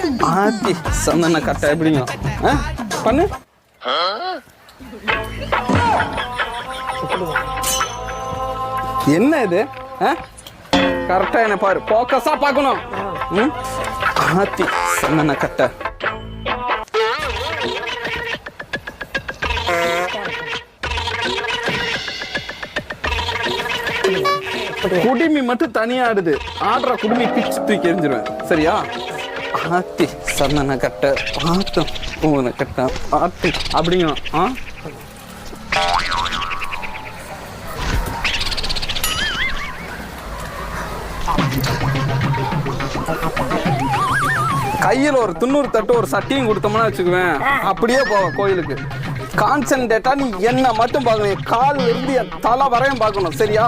ஆத்தி சந்தன கட்டை எப்படிங்க? ஆ? பண்ணு. என்ன இது? கரெக்டா என்ன பாரு. போக்கஸா பார்க்கணும். ம்? ஆத்தி சந்தன கட்டை. குடுமி மட்டும் தனியா ஆடுது. ஆடுற குடுமி பிச்சு தூக்கி எரிஞ்சிருவேன் சரியா? ஆத்தி சந்தன கட்டை ஆத்தம் பூவன கட்டை ஆத்தி அப்படிங்க ஆ? கையில் ஒரு துண்ணூறு தட்டு ஒரு சட்டியும் கொடுத்தோம்னா வச்சுக்குவேன். அப்படியே போவேன் கோயிலுக்கு. கான்சென்ட்ரேட்டா நீ என்ன மட்டும் பார்க்கணும். என் கால்ல இருந்து என் தலை வரையும் பார்க்கணும். சரியா?